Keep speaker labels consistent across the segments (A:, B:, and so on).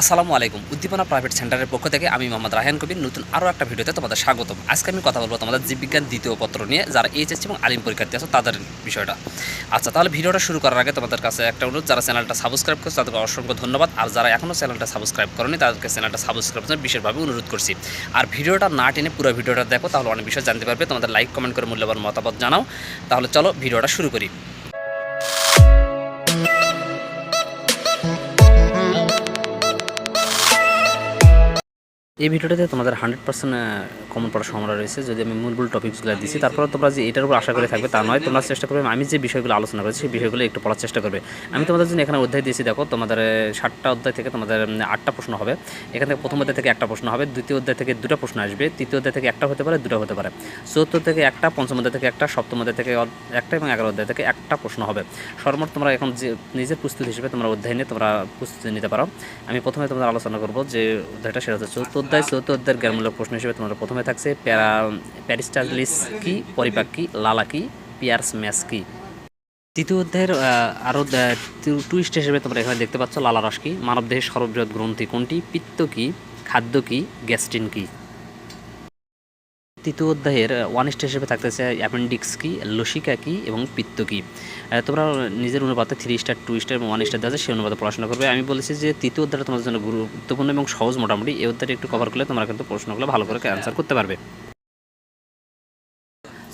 A: আসসালামু আলাইকুম। উদ্দীপনা প্রাইভেট সেন্টারের পক্ষ থেকে আমি মোহাম্মদ রাহান কবির। নতুন আরও একটা ভিডিওতে তোমাদের স্বাগতম। আজকে আমি কথা বলব তোমাদের জীববিজ্ঞান দ্বিতীয় পত্র নিয়ে, যারা এইচএসসি এবং আলিম পরীক্ষার্থী আছে, তাদের বিষয়টা। আচ্ছা তাহলে ভিডিওটা শুরু করার আগে তোমাদের কাছে একটা অনুরোধ, যারা চ্যানেলটা সাবস্ক্রাইব করছে, তাদেরকে অসংখ্য ধন্যবাদ। আর যারা এখনও চ্যানেলটা সাবস্ক্রাইব করেনি, তাদেরকে চ্যানেলটা সাবস্ক্রাইব করতে বিশেষভাবে অনুরোধ করছি। আর ভিডিওটা না টেনে পুরো ভিডিওটা দেখো, তাহলে অনেক বিষয় জানতে পারবে। তোমাদের লাইক কমেন্ট করে মূল্যবান মতামত জানাও। তাহলে চলো ভিডিওটা শুরু করি। এই ভিডিওটাতে তোমাদের হান্ড্রেড পার্সেন্ট কমন পড়ার সম্ভাবনা রয়েছে। যদি আমি মূল মূল টপিকসগুলো দিচ্ছি তারপরে তোমরা যে এটার উপর আশা করে থাকবে তা নয়। তোমরা চেষ্টা করবে, আমি যে বিষয়গুলো আলোচনা করেছি, সেই বিষয়গুলো একটু পড়ার চেষ্টা করবে। আমি তোমাদের জন্য এখানে অধ্যায় দিয়েছি, দেখো, তোমাদের ষাটটা অধ্যায় থেকে তোমাদের আটটা প্রশ্ন হবে। এখান থেকে প্রথম অধ্যায় থেকে একটা প্রশ্ন হবে, দ্বিতীয় অধ্যায় থেকে দুটো প্রশ্ন আসবে, তৃতীয় অধ্যায় থেকে একটা হতে পারে, দুটো হতে পারে। চতুর্থ থেকে একটা, পঞ্চম অধ্যায় থেকে একটা, সপ্তম অধ্যায় থেকে একটা এবং এগারো অধ্যায় থেকে একটা প্রশ্ন হবে। সর্বমোট তোমরা এখন যে, নিজের প্রস্তুতি হিসেবে তোমরা অধ্যায় নিয়ে, তোমরা প্রস্তুতি নিতে পারো। আমি প্রথমে তোমাদের আলোচনা করব যে অধ্যায়টা সেটা হচ্ছে চতুর্থ অধ্যায় চৌদ্দ অধ্যায়ের জ্ঞানমূলক প্রশ্ন হিসেবে তোমাদের প্রথমে থাকছে, প্যারা প্যারিস্টালিস কি, পরিপাক কি, লালা কি, পিয়ার্স ম্যাস কি? তৃতীয় অধ্যায়ের আরও টুইস্ট হিসেবে তোমরা এখানে দেখতে পাচ্ছ, লালা রস কি, মানবদেহের সর্ববৃহৎ গ্রন্থি কোনটি, পিত্ত কি, খাদ্য কি, গ্যাস্ট্রিন কি? তৃতীয় অধ্যায়ের ওয়ান স্টে হিসেবে থাকতেছে অ্যাপেন্ডিক্স কি, লসিকা কি এবং পিত্ত কি। তোমরা নিজের অনুপাতে থ্রি স্টার টু স্টার এবং ওয়ান স্টার দেওয়া আছে, সেই অনুপাতে পড়াশোনা করবে। আমি বলেছি যে তৃতীয় অধ্যায়টা তোমাদের জন্য গুরুত্বপূর্ণ এবং সহজ মোটামুটি। এই অধ্যায়টা একটু কভার করলে তোমরা কিন্তু প্রশ্নগুলো ভালো করে অ্যান্সার করতে পারবে।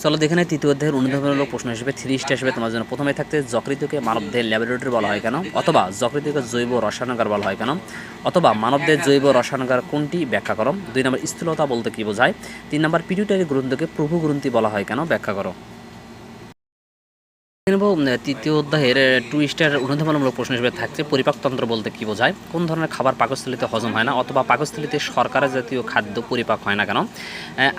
A: চলো দেখে তৃতীয় অধ্যায়ের অনুধাবনমূলক প্রশ্ন হিসেবে থ্রি স্টে হিসেবে তোমার জন্য প্রথমে থাকতে যকৃতকে মানবদের ল্যাবরেটরি বলা হয় কেন? অথবা যকৃতকে জৈব রসায়নগার বলা হয় কেন? অথবা মানবদের জৈব রসায়নগার কোনটি? ব্যাখ্যা করো। দুই নম্বর স্থূলতা বলতে কি বোঝায়? তিন নম্বর পিটুটারি গ্রন্থকে প্রভু গ্রন্থি বলা হয় কেন? ব্যাখ্যা করো। তৃতীয় অধ্যায়ের টু স্টার অনুধাবনমূলক প্রশ্ন হিসেবে থাকছে পরিপাকতন্ত্র বলতে কি বোঝায়? কোন ধরনের খাবার পাকস্থলিতে হজম হয় না অথবা পাকস্থলিতে শর্করা জাতীয় খাদ্য পরিপাক হয় না কেন?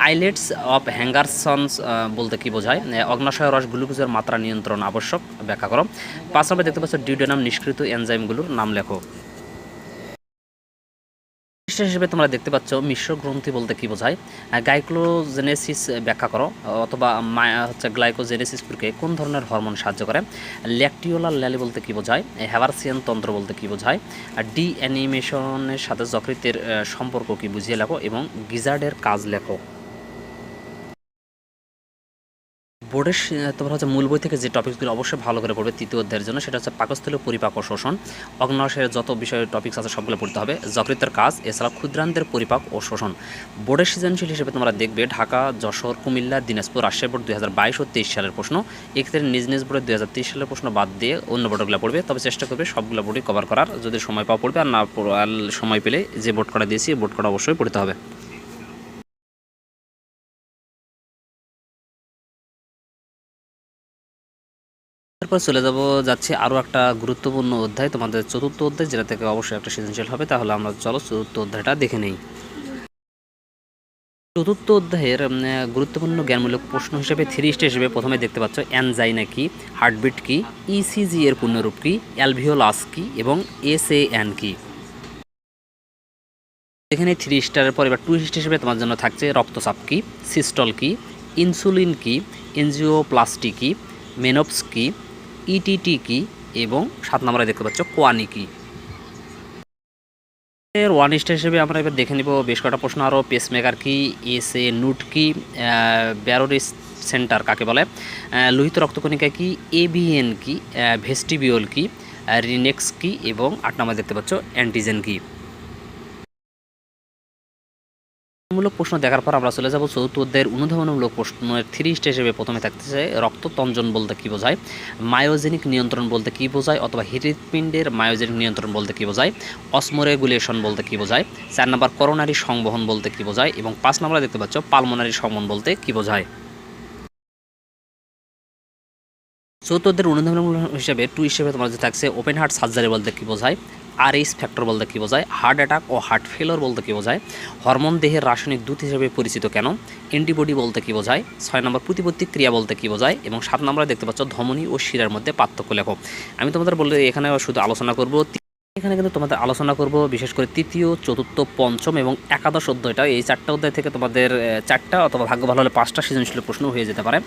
A: আইলেটস অফ হ্যাঙ্গারসনস বলতে কি বোঝায়? অগ্নাশয় রস গ্লুকোজের মাত্রা নিয়ন্ত্রণ আবশ্যক। ব্যাখ্যা করো। পাঁচ নম্বর দেখতে পাচ্ছ ডিউডেনাম নিষ্কৃত এনজাইমগুলোর নাম লেখো। পৃষ্ঠা হিসেবে তোমরা দেখতে পাচ্ছ মিশ্র গ্রন্থি বলতে কি বোঝায়? গাইক্লোজেনেসিস ব্যাখ্যা করো, অথবা হচ্ছে গ্লাইকোজেনেসিস প্রক্রিয়ায় কোন ধরনের হরমোন সাহায্য করে? ল্যাকটিওলার ল্যালি বলতে কি বোঝায়? হ্যাভারসিয়ান তন্ত্র বলতে কি বোঝায়? ডি অ্যানিমেশনের সাথে যকৃতের সম্পর্ক কি বুঝিয়ে লেখো? এবং গিজার্ডের কাজ লেখো। বোর্ডের তোমরা হচ্ছে মূল বই থেকে যে টপিকসগুলো অবশ্যই ভালো করে পড়বে তৃতীয় অধ্যায়ের জন্য, সেটা হচ্ছে পাকস্থলীয় পরিপাক ও শোষণ। অগ্নাশয়ের যত বিষয়ের টপিকস আছে সবগুলো পড়তে হবে। যকৃতের কাজ, এছাড়া ক্ষুদ্রান্তের পরিপাক ও শোষণ। বোর্ডের সৃজনশীল হিসেবে তোমরা দেখবে ঢাকা, যশোর, কুমিল্লা, দিনাজপুর, রাজশাহী বোর্ড দুই হাজার বাইশ ও তেইশ সালের প্রশ্ন। এক্ষেত্রে নিজ নিজ বোর্ডের দুই সালের প্রশ্ন বাদ দিয়ে অন্য বোর্ডগুলো পড়বে। তবে চেষ্টা করবে সবগুলো বোর্ডই কভার করার। যদি সময় পাওয়া পড়বে, আর না সময় পেলে যে বোর্ড করা দিয়েছি বোর্ড করা অবশ্যই পড়তে হবে। তারপর চলে যাব, যাচ্ছে আরও একটা গুরুত্বপূর্ণ অধ্যায়, তোমাদের চতুর্থ অধ্যায়, যেটা থেকে অবশ্যই একটা সৃজনশীল হবে। তাহলে আমরা চলো চতুর্থ অধ্যায়টা দেখে নেই। চতুর্থ অধ্যায়ের গুরুত্বপূর্ণ জ্ঞানমূলক প্রশ্ন হিসেবে থ্রি স্টেজ হিসেবে প্রথমে দেখতে পাচ্ছ অ্যানজাইনা কি, হার্টবিট কি ইসিজি এর পূর্ণরূপ কি, অ্যালভিওলাস কি, এবং এস এ এন কি। এখানে থ্রি স্টারের পর, এবার টু স্টার হিসেবে তোমার জন্য থাকছে রক্তচাপ কি, সিস্টল কি, ইনসুলিন কি, এনজিওপ্লাস্টি কি, মেনোপস কি ইটিটি কি এবং সাত নম্বরে দেখতে পাচ্ছ কোয়ানি কি। ওয়ান স্টার হিসেবে আমরা এবার দেখে নিব বেশ কটা প্রশ্ন। আরও পেসমেকার কি এস এ নুট কি ব্যারোরিস সেন্টার কাকে বলে? লোহিত রক্তকণিকা কি এবিএন কি ভেস্টিবিওল কি রিনেক্স কি এবং আট নম্বরে দেখতে পাচ্ছ অ্যান্টিজেন কি। মূলক প্রশ্ন দেখার পর আমরা চলে যাব চতুর্থ অধ্যায়ের অনুধাবনমূলক প্রশ্নের থ্রি স্টেজ হিসেবে প্রথমে থাকতেছে রক্ততঞ্জন বলতে কি বোঝায়, মায়োজেনিক নিয়ন্ত্রণ বলতে কি বোঝায়, অথবা হৃৎপিণ্ডের মায়োজেনিক নিয়ন্ত্রণ বলতে কি বোঝায়, অসমোরেগুলেশন বলতে কি বোঝায়, চার নম্বর করোনারি সংবহন বলতে কি বোঝায়, এবং পাঁচ নম্বরে দেখতে পাচ্ছ পালমোনারি সংবহন বলতে কি বোঝায়। চতুর্থ অধ্যায়ের অনুধাবনমূলক হিসেবে টু হিসেবে তোমার যে থাকছে ওপেন হার্ট সার্জারি বলতে কি বোঝায় আর এইস ফ্যাক্টর বলতে কী বোঝায়? হার্ট অ্যাটাক ও হার্ট ফেলোর বলতে কী বোঝায়? হরমোন দেহের রাসায়নিক দূত হিসেবে পরিচিত কেন? অ্যান্টিবডি বলতে কী বোঝায়? ছয় নম্বর, প্রতিপত্তি ক্রিয়া বলতে কী বোঝায়? এবং সাত নম্বরে দেখতে পাচ্ছ ধমনী ও শিরার মধ্যে পার্থক্য লেখো। আমি তোমাদের বলে এখানে শুধু আলোচনা করব। এখানে কিন্তু তোমাদের আলোচনা করব, বিশেষ করে তৃতীয়, চতুর্থ, পঞ্চম এবং একাদশ অধ্যায়টা। এই চারটা অধ্যায় থেকে তোমাদের চারটা অথবা ভাগ্য ভালো হলে পাঁচটা সৃজনশীল প্রশ্ন হয়ে যেতে পারে।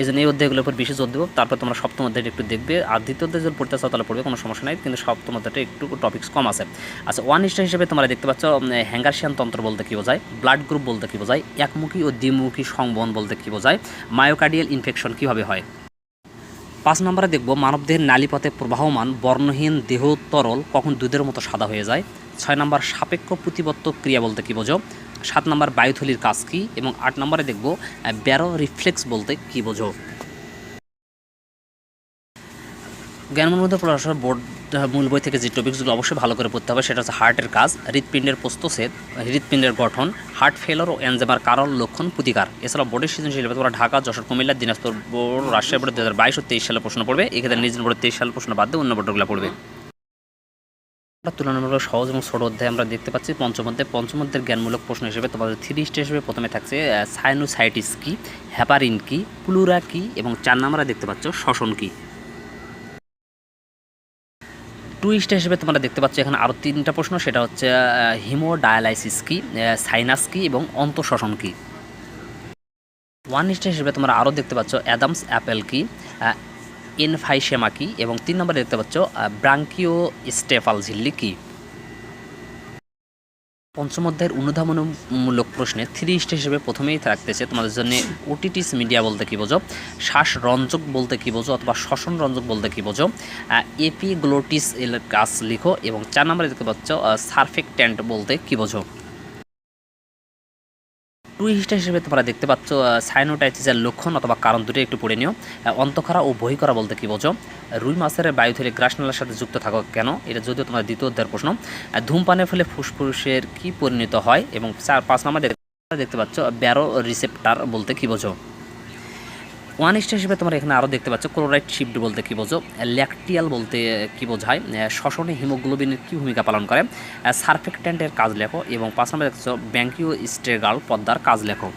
A: এই জন্য এই অধ্যায়গুলোর উপর বেশি জোর দেবো। তারপর তোমরা সপ্তম অধ্যায়টা একটু দেখবে। আর দ্বিতীয় অধ্যায় যদি পড়তে চাও তাহলে পড়বে, কোনো সমস্যা নাই। কিন্তু সপ্তম অধ্যায়টা একটু টপিক্স কম আছে। আচ্ছা ওয়ান স্টার হিসেবে তোমরা দেখতে পাচ্ছ হ্যাঙ্গারশিয়ান তন্ত্র বলতে কী বোঝায় ব্লাড গ্রুপ বলতে কী বোঝায়, একমুখী ও দ্বিমুখী সংবহন বলতে কী বোঝায় মায়োকার্ডিয়াল ইনফেকশন কীভাবে হয়? পাঁচ নম্বরে দেখব, মানবদেহের নালীপথে প্রবাহমান, বর্ণহীন দেহ তরল কখন দুধের মতো সাদা হয়ে যায়। ছয় নম্বর, সাপেক্ষ প্রতিবত্ত ক্রিয়া বলতে কী বোঝো? সাত নম্বর, বায়ুথলির কাজ কী? এবং আট নম্বরে দেখব ব্যারো রিফ্লেক্স বলতে কী বোঝো? জ্ঞানমন্দির পড়াশোনার বোর্ড মূল বই থেকে যে টপিকসগুলো অবশ্যই ভালো করে পড়তে হবে, সেটা হচ্ছে হার্টের কাজ, হৃৎপিণ্ডের প্রস্তছেদ হৃৎপিণ্ডের গঠন হার্ট ফেলার ও এনজেমার কারণ, লক্ষণ, প্রতিকার। এছাড়া বোর্ডের সৃজনশীল তোমরা ঢাকা, যশোর, কুমিল্লা, দিনাজপুর বোর্ড রাজশাহী বোর্ড দু হাজার বাইশ ও তেইশ সালে প্রশ্ন পড়বে। এক্ষেত্রে নিজ বোর্ডের তেইশ সালে প্রশ্ন বাদ দিয়ে অন্য বোর্ডগুলো পড়বে। তুলনামূলক সহজ এবং ছোট অধ্যায় আমরা দেখতে পাচ্ছি। পঞ্চম অধ্যায় জ্ঞানমূলক প্রশ্ন হিসেবে তোমাদের থ্রি স্টেজ হিসেবে প্রথমে থাকছে সাইনোসাইটিস কি হ্যাপারিন কি প্লুরা কি, এবং চার নাম্বারে দেখতে পাচ্ছ, শ্বসন কি। টু স্টার হিসেবে তোমরা দেখতে পাচ্ছ, এখানে আরও তিনটা প্রশ্ন, সেটা হচ্ছে হিমোডায়ালাইসিস কি সাইনাস কি এবং অন্তঃশ্বসন কি? ওয়ান স্টার হিসেবে তোমরা আরও দেখতে পাচ্ছ অ্যাডামস অ্যাপেল কি এনফাইসেমা কি এবং তিন নম্বরে দেখতে পাচ্ছ ব্রাঙ্কিও স্টেফাল ঝিল্লি কি। পঞ্চম অধ্যায়ের অনুধাবনমূলক প্রশ্নে থ্রি ইস্ট হিসেবে প্রথমেই থাকতেছে, তোমাদের জন্য ওটিটিস মিডিয়া বলতে কী বোঝো শ্বাসরঞ্জক বলতে কী বোঝো, অথবা শ্বসন রঞ্জক বলতে কী বোঝো এপিগ্লোটিস এর কাজ লিখো এবং চার নম্বরে দেখতে পাচ্ছ সার্ফেক্ট্যান্ট বলতে কী বোঝো। টু স্টার হিসেবে তোমরা দেখতে পাচ্ছ সাইনোটাইটিসের লক্ষণ অথবা কারণ দুটি একটু পড়ে নিও। অন্তঃখরা ও বহিকরা বলতে কী বোঝো? রুই মাছের বায়ু বায়ুথলি গ্রাসনালার সাথে যুক্ত থাকো কেন? এটা যদিও তোমার দ্বিতীয় অধ্যায়ের প্রশ্ন। ধূমপানের ফলে ফুসফুসের কি পরিণত হয়? এবং চার, পাঁচ নম্বর দেখতে পাচ্ছ ব্যারো রিসেপ্টার বলতে কী বোঝো? ওয়ান স্টার হিসেবে তোমরা এখানে আরও দেখতে পাচ্ছ ক্লোরাইড শিফট বলতে কী বোঝো? ল্যাকটিয়াল বলতে কী বোঝায়? শ্বসনে হিমোগ্লোবিনের কী ভূমিকা পালন করে? সারফেক্ট্যান্টের কাজ লেখো এবং পাঁচ নম্বর দেখছ ব্যাঙ্কিও স্টেগাল পদ্মার কাজ লেখো।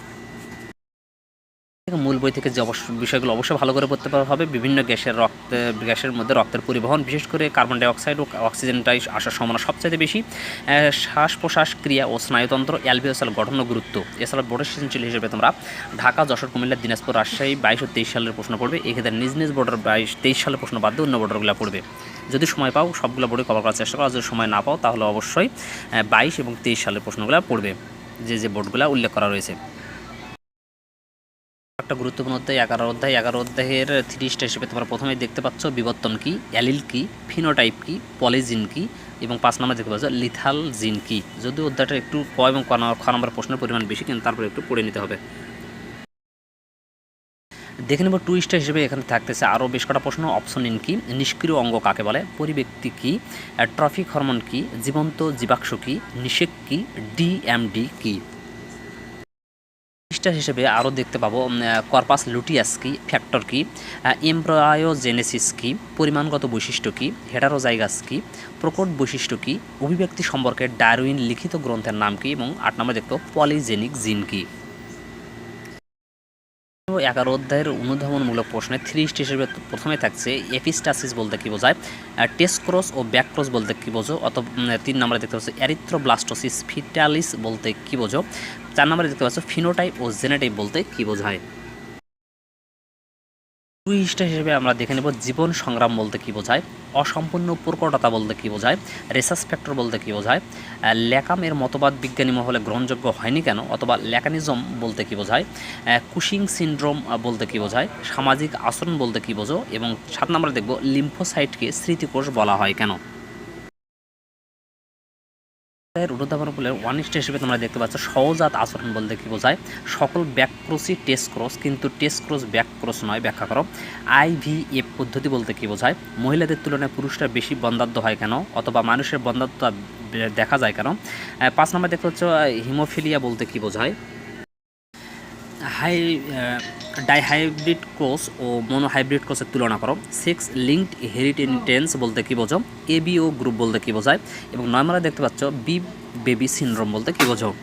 A: বই থেকে যে অবশ্য বিষয়গুলো অবশ্যই ভালো করে পড়তে পারা, হবে বিভিন্ন গ্যাসের রক্ত, গ্যাসের মধ্যে রক্তের পরিবহন, বিশেষ করে কার্বন ডাইঅক্সাইড ও অক্সিজেনটাই আসার সম্ভাবনা সবচাইতে বেশি। শ্বাস প্রশ্বাস ক্রিয়া ও স্নায়ুতন্ত্র অ্যালভিওসাল গঠন গুরুত্ব। এছাড়া বোর্ডের সৃজনশীল হিসেবে তোমরা ঢাকা, যশোর, কুমিল্লা, দিনাজপুর, রাজশাহী বাইশ ও তেইশ সালের প্রশ্ন পড়বে। এক্ষেত্রে নিজ নিজ বোর্ডের বাইশ, তেইশ সালের প্রশ্ন বাদ দিয়ে অন্য বোর্ডারগুলো পড়বে। যদি সময় পাও, সবগুলো বোর্ডে কভার করার চেষ্টা করো। যদি সময় না পাও, তাহলে অবশ্যই বাইশ এবং তেইশ সালের প্রশ্নগুলো পড়বে। যে যে বোর্ডগুলো উল্লেখ করা রয়েছে। একটা গুরুত্বপূর্ণ অধ্যায়, এগারো অধ্যায়। এগারো অধ্যায়ের থ্রি স্টার হিসেবে তোমরা প্রথমেই দেখতে পাচ্ছ, বিবর্তন কী, অ্যালিল কি, ফিনোটাইপ কি, পলিজিন কী, এবং পাঁচ নম্বর দেখতে পাচ্ছ লিথাল জিন কি। যদিও অধ্যায়টা একটু ক এবং ক নম্বর- প্রশ্নের পরিমাণ বেশি, কিন্তু তারপরে একটু পড়ে নিতে হবে। দেখে নেব টু স্টার হিসেবে এখানে থাকতেছে, আরও বেশ কটা প্রশ্ন, অপশন ইন কি, নিষ্ক্রিয় অঙ্গ কাকে বলে, পরিব্যক্তি কি ট্রফিক হরমোন কি, জীবন্ত জীবাক্ষ কি, নিষেক কি, ডিএমডি কি। স্টার হিসেবে আরও দেখতে পাবো কর্পাস লুটিয়াস কি ফ্যাক্টর কি এমব্রায়োজেনেসিস কি, পরিমাণগত বৈশিষ্ট্য কি হেটারোজাইগাস কি, প্রকট বৈশিষ্ট্য কি, অভিব্যক্তি সম্পর্কে ডারউইন লিখিত গ্রন্থের নাম কি এবং আট নম্বর দেখতো পলিজেনিক জিন কি। এগারো অধ্যায়ের অনুধাবনমূলক প্রশ্নে থ্রি হিসেবে প্রথমে থাকছে এপিস্টাসিস বলতে কী বোঝায় টেস্ক্রোস ও ব্যাক্রোস বলতে কী বোঝো, অথবা তিন নম্বরে দেখতে পাচ্ছ অ্যারিথ্রোব্লাস্টোসিস ফিটালিস বলতে কী বোঝো চার নম্বরে দেখতে পাচ্ছ ফিনোটাইপ ও জেনেটাইপ বলতে কী বোঝায়? টু স্টার হিসেবে আমরা দেখে নেব, জীবন সংগ্রাম বলতে কী বোঝায়, অসম্পূর্ণ প্রকটতা বলতে কী বোঝায় রেসাস ফ্যাক্টর বলতে কী বোঝায় ল্যাকামের মতবাদ বিজ্ঞানী মহলে গ্রহণযোগ্য হয়নি কেন, অথবা ল্যাকানিজম বলতে কী বোঝায় কুশিং সিন্ড্রোম বলতে কী বোঝায়, সামাজিক আচরণ বলতে কী বোঝো, এবং সাত নম্বরে দেখব লিম্ফোসাইটকে স্মৃতিকোষ বলা হয় কেন? এর অনুধাবনগুলোর ওয়ান স্টার হিসেবে তোমরা দেখতে পাচ্ছ। সহজাত আচরণ বলতে কী বোঝায়? সকল ব্যাকক্রোসই টেস্ট ক্রস কিন্তু টেস্ট ক্রস ব্যাকক্রস নয়, ব্যাখ্যা করো। আইভিএফ পদ্ধতি বলতে কী বোঝায়? মহিলাদের তুলনায় পুরুষরা বেশি বন্ধাত্ম হয় কেন? অথবা মানুষের বন্ধাত্মতা দেখা যায় কেন? পাঁচ নম্বর দেখতে হচ্ছে হিমোফিলিয়া বলতে কী বোঝায়? হাই ডাইহাইব্রিড ক্রস ও মনোহাইব্রিড ক্রসের তুলনা করো। সিক্স লিঙ্কড হেরিটেনটেন্স বলতে কি বোঝো? এবিও গ্রুপ বলতে কি বোঝায়? এবং নয় দেখতে পাচ্ছ বি বেবি সিনড্রোম বলতে কি বোঝো?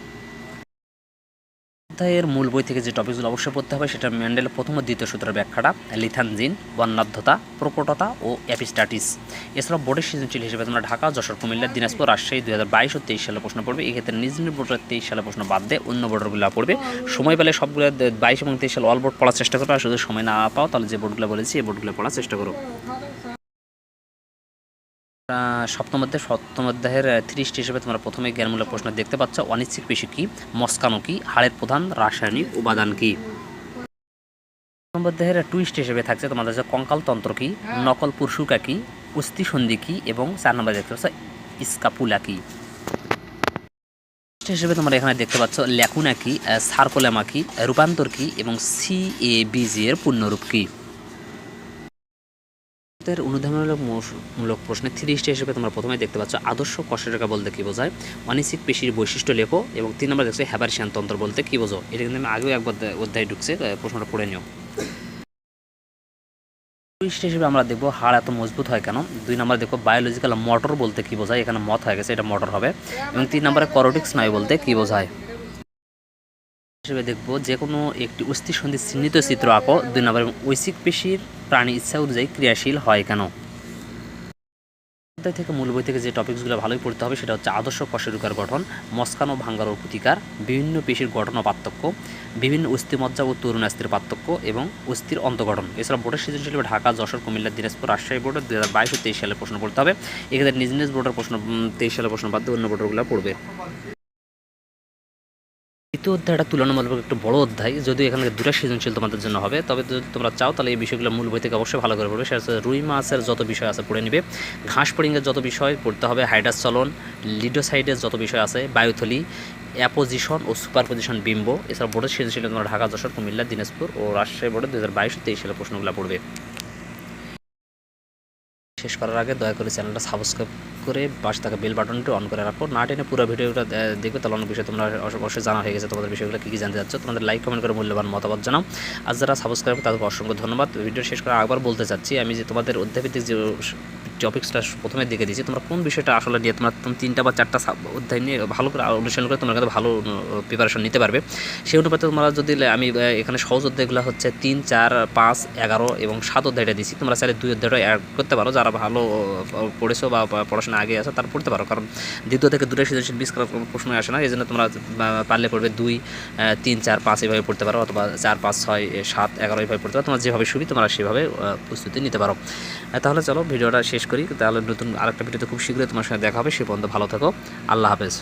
A: অধ্যায়ের মূল বই থেকে যে টপিকগুলো অবশ্যই পড়তে হবে, সেটা ম্যান্ডেলের প্রথম ও দ্বিতীয় সূত্রের ব্যাখ্যাটা, লিথানজিন বর্ণাঢ্যতা প্রকটতা ও অ্যাপিস্টাটিস এছাড়াও বোর্ডের সৃজনশীল হিসেবে তোমরা ঢাকা, যশোর, কুমিল্লা, দিনাজপুর, রাজশাহী দুই হাজার বাইশ ও তেইশ সালে প্রশ্ন পড়বে। এক্ষেত্রে নিজ নিজ বোর্ডের তেইশ সালে প্রশ্ন বাদ দিয়ে অন্য বোর্ডগুলো পড়বে। সময় পেলে সবগুলো বাইশ এবং তেইশ সালে অল বোর্ড পড়ার চেষ্টা করো, আর শুধু সময় না পাও, তাহলে যে বোর্ডগুলো বলেছি, এই বোর্ডগুলো পড়ার চেষ্টা করো। সপ্তম অধ্যায় সপ্তম অধ্যায়ের ত্রিশটি হিসেবে তোমরা প্রথমে জ্ঞানমূলক প্রশ্ন দেখতে পাচ্ছ। অনিশ্চিত পেশি কি? মস্কানো কি? হাড়ের প্রধান রাসায়নিক উপাদান কি? প্রথম অধ্যায়ের টুইস্ট হিসেবে থাকছে তোমাদের যে কঙ্কাল তন্ত্র কি নকল পুরসুকা কি? অস্থিসন্ধি কি? এবং চার নম্বর দেখতে পাচ্ছ ইস্কাপুলা কি? হিসেবে তোমরা এখানে দেখতে পাচ্ছ ল্যাকুনা কি? সার্কোলেমা কি? রূপান্তর কি? এবং সি এ বিজি এর পূর্ণরূপ কি? এর অনুধানমূলক মূলক প্রশ্নে থ্রি স্টে হিসেবে তোমরা প্রথমে দেখতে পাচ্ছ আদর্শ কষেরেখা বলতে কি বোঝায়? অনিশ্চিত পেশির বৈশিষ্ট্য লেখো এবং তিন নম্বর দেখছ হ্যাবারশিয়ান তন্ত্র বলতে কি বোঝো? এটা কিন্তু আমি আগেও একবার অধ্যায় ঢুকছে প্রশ্নটা পড়ে নিও। টুইস্ট হিসেবে আমরা দেখব হাড় এত মজবুত হয় কেন? দুই নম্বর দেখব বায়োলজিক্যাল মোটর বলতে কি বোঝায়? এখানে মত হয়ে গেছে, এটা মটর হবে। এবং তিন নম্বরে করোটিক স্নায়ু বলতে কি বোঝায়? হিসেবে দেখব যে কোনো একটি অস্থিসন্ধি চিহ্নিত চিত্র আঁকো। দুই নম্বর, এবং ঐশিক পেশির প্রাণী ইচ্ছা অনুযায়ী ক্রিয়াশীল হয় কেন? থেকে, মূল বই থেকে যে টপিকসগুলো ভালোই পড়তে হবে সেটা হচ্ছে আদর্শ কশেরুকার গঠন, মস্কানো ভাঙ্গার ও প্রতিকার বিভিন্ন পেশির গঠন ও পার্থক্য, বিভিন্ন অস্থিমজ্জা ও তরুণ তরুণাস্থির পার্থক্য এবং অস্থির অন্তগঠন এছাড়া বোর্ডের সৃজনশীল ঢাকা, যশোর, কুমিল্লা, দিনাজপুর রাজশাহী বোর্ডের দু হাজার বাইশ ও তেইশ সালে প্রশ্ন পড়তে হবে। এক্ষেত্রে নিজ নিজ বোর্ডের প্রশ্ন তেইশ সালে প্রশ্ন বাদ দিয়ে অন্য বোর্ডগুলো পড়বে। দ্বিতীয় অধ্যায়টা তুলনামূলক একটু বড় অধ্যায়। যদিও এখানে দুটা সৃজনশীল তোমাদের জন্য হবে, তবে যদি তোমরা চাও তাহলে এই বিষয়গুলো মূল বই থেকে অবশ্যই ভালো করে পড়বে। সেটা হচ্ছে রুই মাছের যত বিষয় আছে পড়ে নিবে। ঘাস পরিঙ্গের যত বিষয় পড়তে হবে হাইডাস চলন লিডোসাইডের যত বিষয় আছে, বায়ুথলি, অ্যাপোজিশন ও সুপারপোজিশন বিম্ব। এছাড়া বোর্ডের সৃজনশীল তোমরা ঢাকা, যশোর, কুমিল্লা, দিনাজপুর ও রাজশাহী বোর্ডে দু হাজার বাইশ তেইশ সালের প্রশ্নগুলো পড়বে। শেষ করার আগে দয়া করে চ্যানেলটা সাবস্ক্রাইব করে পাশে থাকা বেল বাটনটি অন করে রাখো। না টেনে পুরো ভিডিওটা দেখবে তাহলে অনেক বিষয় তোমরা অবশ্য- অবশ্যই জানা হয়ে গেছে তোমাদের বিষয়গুলো কী কী জানতে চাচ্ছ। তোমাদের লাইক কমেন্ট করে মূল্যবান মতামত জানাও। আর যারা সাবস্ক্রাইব তাদেরকে অসংখ্য ধন্যবাদ। ভিডিও শেষ করে আবার বলতে চাচ্ছি, আমি যে তোমাদের অধ্যাপিত যে টপিক্সটা প্রথমে দেখে দিয়েছি। তোমরা কোন বিষয়টা আসলে নিয়ে তোমরা তুমি তিনটা বা চারটা অধ্যায় নিয়ে ভালো করে অনুশীলন করে তোমরা কিন্তু ভালো প্রিপারেশন নিতে পারবে। সেই অনুপাতে তোমরা যদি আমি এখানে সহজ অধ্যায়গুলো হচ্ছে তিন, চার, পাঁচ, এগারো এবং সাত অধ্যায়টা দিয়েছি। তোমরা চাইলে দুই অধ্যায়টা অ্যাড করতে পারো। যারা ভালো পড়েছো বা পড়াশোনা আগে আছে তারা পড়তে পারো। কারণ দ্বিতীয় থেকে দুটো সৃজনশীল বিশ প্রশ্ন আসে না। এই জন্য তোমরা পারলে পড়বে দুই তিন, চার, পাঁচ এভাবে পড়তে পারো অথবা চার, পাঁচ, ছয়, সাত, এগারো এভাবে পড়তে পারো। তোমার যেভাবে সুবিধা তোমরা সেভাবে প্রস্তুতি নিতে পারো। তাহলে চলো ভিডিওটা শেষ করি। তাহলে নতুন আরেকটা ভিডিওতে খুব শীঘ্রই তোমার সঙ্গে দেখা হবে। সে পর্যন্ত ভালো থাকো। আল্লাহ হাফেজ।